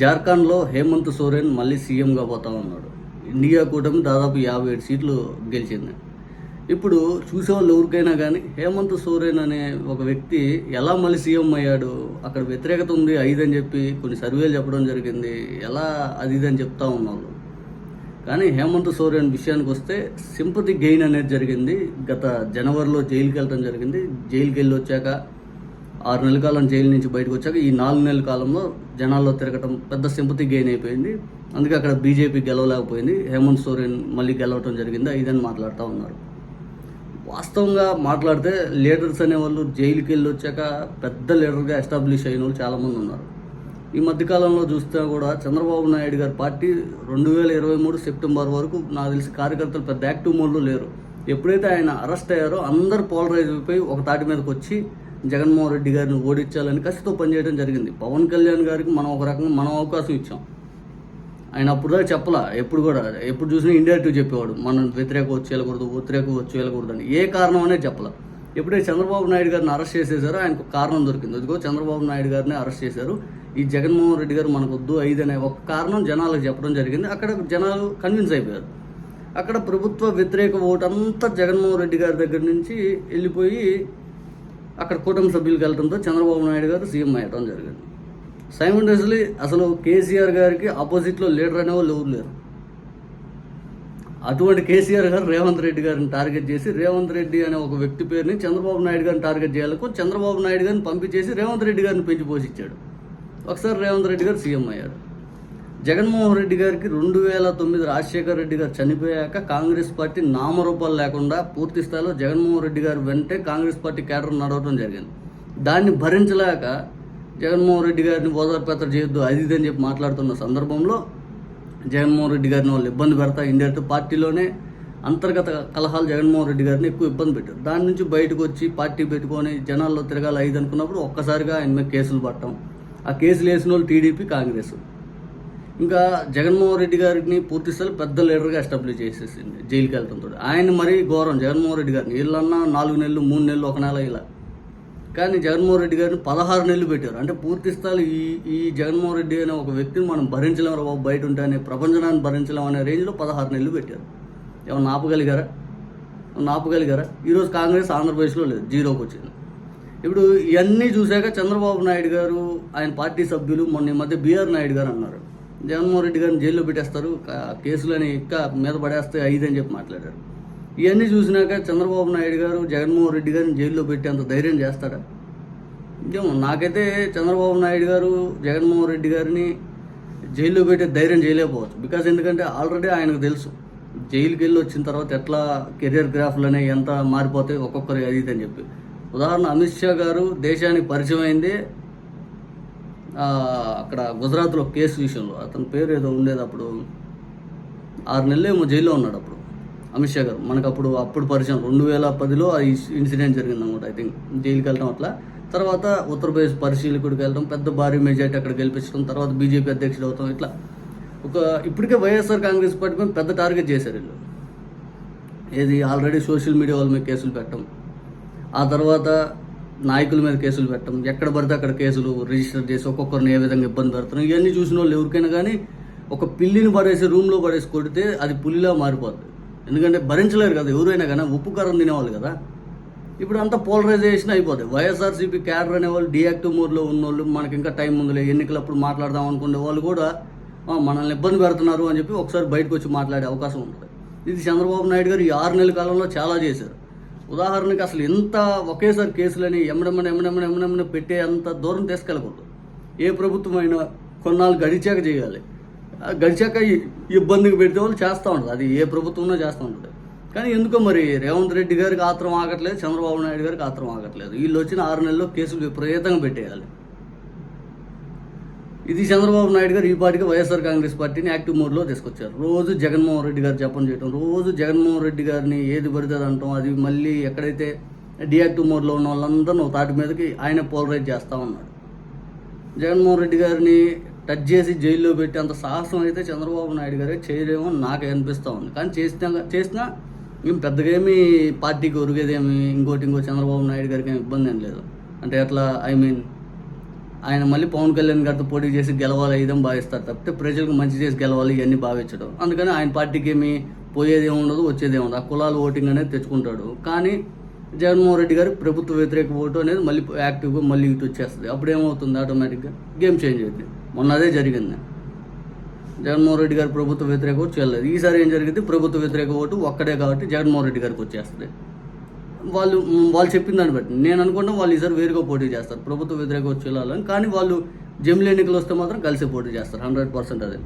జార్ఖండ్లో హేమంత్ సోరెన్ మళ్ళీ సీఎంగా పోతా ఉన్నాడు. ఇండియా కూటమి దాదాపు యాభై ఏడు సీట్లు గెలిచింది. ఇప్పుడు చూసేవాళ్ళు ఎవరికైనా కానీ హేమంత్ సోరెన్ అనే ఒక వ్యక్తి ఎలా మళ్ళీ సీఎం అయ్యాడు అక్కడ వ్యతిరేకత ఉంది ఐదు అని చెప్పి కొన్ని సర్వేలు చెప్పడం జరిగింది ఎలా అది ఇది అని చెప్తా ఉన్నారు కానీ హేమంత్ సోరెన్ విషయానికి వస్తే సింపతి గెయిన్ అనేది జరిగింది. గత జనవరిలో జైలుకి వెళ్ళడం జరిగింది. జైలుకి వెళ్ళి వచ్చాక ఆరు నెలల కాలం జైలు నుంచి బయటకు వచ్చాక ఈ నాలుగు నెలల కాలంలో జనాల్లో తిరగటం పెద్ద సింపతి గెయిన్ అయిపోయింది. అందుకే అక్కడ బీజేపీ గెలవలేకపోయింది. హేమంత్ సోరెన్ మళ్ళీ గెలవటం జరిగింది? ఇదని మాట్లాడుతూ ఉన్నారు. వాస్తవంగా మాట్లాడితే లీడర్స్ అనేవాళ్ళు జైలుకి వెళ్ళి వచ్చాక పెద్ద లీడర్గా ఎస్టాబ్లిష్ అయిన వాళ్ళు చాలామంది ఉన్నారు. ఈ మధ్యకాలంలో చూస్తే కూడా చంద్రబాబు నాయుడు గారి పార్టీ రెండు వేల ఇరవై మూడు సెప్టెంబర్ వరకు నాకు తెలిసి కార్యకర్తలు పెద్ద యాక్టివ్ మోడ్లో లేరు. ఎప్పుడైతే ఆయన అరెస్ట్ అయ్యారో అందరు పోలరైజ్ అయిపోయి ఒక తాటి మీదకి వచ్చి జగన్మోహన్ రెడ్డి గారిని ఓడించాలని కసితో పనిచేయడం జరిగింది. పవన్ కళ్యాణ్ గారికి మనం ఒక రకంగా మనం అవకాశం ఇచ్చాం. ఆయన అప్పుడు దాకా చెప్పలా. ఎప్పుడు కూడా ఎప్పుడు చూసినా ఇండైరెక్ట్ చెప్పేవాడు. మనం వ్యతిరేక వచ్చి వెళ్ళకూడదు వ్యతిరేక వచ్చి వెళ్ళకూడదు అని ఏ కారణం అనేది చెప్పలా. ఎప్పుడైతే చంద్రబాబు నాయుడు గారిని అరెస్ట్ చేసేసారో ఆయనకు కారణం దొరికింది. అదిగో చంద్రబాబు నాయుడు గారిని అరెస్ట్ చేశారు. ఈ జగన్మోహన్ రెడ్డి గారు మనకు వద్దు ఐదు అనే ఒక కారణం జనాలకు చెప్పడం జరిగింది. అక్కడ జనాలు కన్విన్స్ అయిపోయారు. అక్కడ ప్రభుత్వ వ్యతిరేక ఓటు అంతా జగన్మోహన్ రెడ్డి గారి దగ్గర నుంచి వెళ్ళిపోయి అక్కడ కూటమి సభ్యులకు వెళ్ళడంతో చంద్రబాబు నాయుడు గారు సీఎం అయ్యడం జరిగింది. సైమల్టేనియస్లీ అసలు కేసీఆర్ గారికి ఆపోజిట్లో లీడర్ అనే వాళ్ళు ఎవరు లేరు. అటువంటి కేసీఆర్ గారు రేవంత్ రెడ్డి గారిని టార్గెట్ చేసి రేవంత్ రెడ్డి అనే ఒక వ్యక్తి పేరుని చంద్రబాబు నాయుడు గారిని టార్గెట్ చేయాలకు చంద్రబాబు నాయుడు గారిని పంపించేసి రేవంత్ రెడ్డి గారిని పెంచి పోషించాడు. ఒకసారి రేవంత్ రెడ్డి గారు సీఎం అయ్యాడు జగన్మోహన్ రెడ్డి గారికి రెండు వేల తొమ్మిది రాజశేఖర్ రెడ్డి గారు చనిపోయాక కాంగ్రెస్ పార్టీ నామరూపాలు లేకుండా పూర్తి స్థాయిలో జగన్మోహన్ రెడ్డి గారు వెంటే కాంగ్రెస్ పార్టీ కేడర్ నడవడం జరిగింది. దాన్ని భరించలేక జగన్మోహన్ రెడ్డి గారిని ఓదార్పేత్ర చేయొద్దు అది ఇది అని చెప్పి మాట్లాడుతున్న సందర్భంలో జగన్మోహన్ రెడ్డి గారిని వాళ్ళు ఇబ్బంది పెడతా ఇండియా పార్టీలోనే అంతర్గత కలహాలు జగన్మోహన్ రెడ్డి గారిని ఎక్కువ ఇబ్బంది పెట్టారు. దాని నుంచి బయటకు వచ్చి పార్టీ పెట్టుకొని జనాల్లో తిరగాలి ఐదు అనుకున్నప్పుడు ఒక్కసారిగా ఆయన మీద కేసులు పట్టడం. ఆ కేసులు వేసిన వాళ్ళు టీడీపీ కాంగ్రెస్. ఇంకా జగన్మోహన్ రెడ్డి గారిని పూర్తిస్థాయి పెద్ద లీడర్గా ఎస్టాబ్లిష్ చేసేసింది జైలుకి వెళ్తుంటాడు ఆయన మరీ ఘోరం జగన్మోహన్ రెడ్డి గారిని. వీళ్ళన్నా నాలుగు నెలలు మూడు నెలలు ఒక నెల ఇలా. కానీ జగన్మోహన్ రెడ్డి గారిని పదహారు నెలలు పెట్టారు. అంటే పూర్తిస్థాయి ఈ ఈ జగన్మోహన్ రెడ్డి అనే ఒక వ్యక్తిని మనం భరించలేము రా బాబు బయట ఉంటే అనే ప్రపంచనాన్ని భరించలేము అనే రేంజ్లో పదహారు నెలలు పెట్టారు. ఏమన్నా ఆపగలిగారా? ఆపగలిగారా? ఈరోజు కాంగ్రెస్ ఆంధ్రప్రదేశ్లో లేదు జీరోకి వచ్చింది. ఇప్పుడు ఇవన్నీ చూశాక చంద్రబాబు నాయుడు గారు ఆయన పార్టీ సభ్యులు మొన్న ఈ మధ్య బీఆర్ నాయుడు గారు అన్నారు. జగన్మోహన్ రెడ్డి గారిని జైల్లో పెట్టేస్తారు. కేసులని ఇంకా మీద పడేస్తే ఐదు అని చెప్పి మాట్లాడారు. ఇవన్నీ చూసినాక చంద్రబాబు నాయుడు గారు జగన్మోహన్ రెడ్డి గారిని జైల్లో పెట్టేంత ధైర్యం చేస్తారా? ఏమో నాకైతే చంద్రబాబు నాయుడు గారు జగన్మోహన్ రెడ్డి గారిని జైల్లో పెట్టే ధైర్యం చేయలేకపోవచ్చు. బికాస్ ఎందుకంటే ఆల్రెడీ ఆయనకు తెలుసు జైలుకి వెళ్ళి వచ్చిన తర్వాత ఎట్లా కెరియర్ గ్రాఫ్లు అనేవి ఎంత మారిపోతాయి ఒక్కొక్కరి అది అని చెప్పి. ఉదాహరణ అమిత్ షా గారు దేశానికి పరిచయం అయింది అక్కడ గుజరాత్లో కేసు విషయంలో. అతని పేరు ఏదో ఉండేది అప్పుడు. ఆరు నెలలు ఏమో జైల్లో ఉన్నాడు అప్పుడు. అమిత్ షా గారు. మనకు అప్పుడు అప్పుడు పరిచయం. రెండు వేల పదిలో ఆ ఇన్సిడెంట్ జరిగింది అనమాట ఐ థింక్. జైలుకి వెళ్ళడం అట్లా. తర్వాత ఉత్తరప్రదేశ్ పరిశీలకుడికి వెళ్ళడం పెద్ద భారీ మెజార్టీ అక్కడ గెలిపించడం తర్వాత బీజేపీ అధ్యక్షుడు అవుతాం ఇట్లా. ఒక ఇప్పటికే వైఎస్ఆర్ కాంగ్రెస్ పార్టీ పెద్ద టార్గెట్ చేశారు వీళ్ళు. ఏది ఆల్రెడీ సోషల్ మీడియా వాళ్ళ మీద కేసులు పెట్టడం ఆ తర్వాత నాయకుల మీద కేసులు పెట్టడం ఎక్కడ పడితే అక్కడ కేసులు రిజిస్టర్ చేసి ఒక్కొక్కరిని ఏ విధంగా ఇబ్బంది పెడుతున్నాం ఇవన్నీ చూసిన వాళ్ళు ఎవరికైనా కానీ ఒక పిల్లిని పడేసి రూమ్లో పడేసి కొడితే అది పులిలా మారిపోద్ది. ఎందుకంటే భరించలేరు కదా ఎవరైనా కానీ ఉప్పు కారం తినేవాళ్ళు కదా. ఇప్పుడు అంతా పోలరైజేషన్ అయిపోతుంది వైఎస్ఆర్సీపీ క్యాడర్ అనేవాళ్ళు డియాక్టివ్ మోడ్లో ఉన్నోళ్ళు మనకి ఇంకా టైం ఉందిలే ఎన్నికలప్పుడు మాట్లాడదాం అనుకునే వాళ్ళు కూడా మనల్ని ఇబ్బంది పెడుతున్నారు అని చెప్పి ఒకసారి బయటకు వచ్చి మాట్లాడే అవకాశం ఉంటుంది. ఇది చంద్రబాబు నాయుడు గారు ఈ ఆరు నెలల కాలంలో చాలా చేశారు. ఉదాహరణకి అసలు ఎంత ఒకేసారి కేసులని ఎమ్మడమ్మని ఎమ్మడమ్మని ఎమ్మడమ్మని పెట్టే అంత దూరం తీసుకెళ్ళకూడదు. ఏ ప్రభుత్వం అయినా కొన్నాళ్ళు గడిచాక చేయాలి. గడిచాక ఈ ఇబ్బందికి పెడితే వాళ్ళు చేస్తూ ఉంటుంది. అది ఏ ప్రభుత్వంలో చేస్తూ ఉంటుంది. కానీ ఎందుకో మరి రేవంత్ రెడ్డి గారికి ఆత్రం ఆగట్లేదు చంద్రబాబు నాయుడు గారికి ఆత్రం ఆగట్లేదు. వీళ్ళు వచ్చిన ఆరు నెలల్లో కేసులు విపరీతంగా పెట్టేయాలి. ఇది చంద్రబాబు నాయుడు గారు ఈ పార్టీకి వైఎస్ఆర్ కాంగ్రెస్ పార్టీని యాక్టివ్ మోడ్లో తీసుకొచ్చారు. రోజు జగన్మోహన్ రెడ్డి గారు జపం చేయటం రోజు జగన్మోహన్ రెడ్డి గారిని ఏది పడితే అంటాం అది మళ్ళీ ఎక్కడైతే డియాక్టివ్ మోడ్లో ఉన్న వాళ్ళందరూ తాటి మీదకి ఆయన పోలరైజ్ చేస్తూ ఉన్నాడు. జగన్మోహన్ రెడ్డి గారిని టచ్ చేసి జైల్లో పెట్టి అంత సాహసం అయితే చంద్రబాబు నాయుడు గారే చేయలేమో నాకు అనిపిస్తూ ఉంది. కానీ చేసినా చేసినా మేము పెద్దగా ఏమి పార్టీకి ఒరిగేదేమి ఇంకోటి ఇంకో చంద్రబాబు నాయుడు గారికి ఏమి ఇబ్బంది ఏం లేదు. అంటే అట్లా ఐ మీన్ ఆయన మళ్ళీ పవన్ కళ్యాణ్ గారితో పోటీ చేసి గెలవాలి ఇదని భావిస్తారు తప్పితే ప్రజలకు మంచి చేసి గెలవాలి ఇవన్నీ భావించడం. అందుకని ఆయన పార్టీకి ఏమి పోయేది ఏమి ఉండదు వచ్చేది ఉండదు. ఆ కులాలు ఓటింగ్ అనేది తెచ్చుకుంటాడు. కానీ జగన్మోహన్ రెడ్డి గారు ప్రభుత్వ వ్యతిరేక ఓటు అనేది మళ్ళీ యాక్టివ్గా మళ్ళీ ఇటు వచ్చేస్తుంది. అప్పుడు ఏమవుతుంది ఆటోమేటిక్గా? గేమ్ చేంజ్ అవుతుంది మొన్న అదే జరిగింది. జగన్మోహన్ రెడ్డి గారి ప్రభుత్వ వ్యతిరేక ఓటు చేయలేదు. ఈసారి ఏం జరిగింది? ప్రభుత్వ వ్యతిరేక ఓటు ఒక్కడే కాబట్టి జగన్మోహన్ రెడ్డి గారికి వచ్చేస్తుంది. వాళ్ళు వాళ్ళు చెప్పిన దాన్ని బట్టి. నేను అనుకుంటాం వాళ్ళు ఈసారి వేరుగా పోటీ చేస్తారు. ప్రభుత్వ వ్యతిరేక ఓటు కానీ వాళ్ళు జమిలి ఎన్నికలు వస్తే మాత్రం కలిసి పోటీ చేస్తారు. హండ్రెడ్ పర్సెంట్ అదే.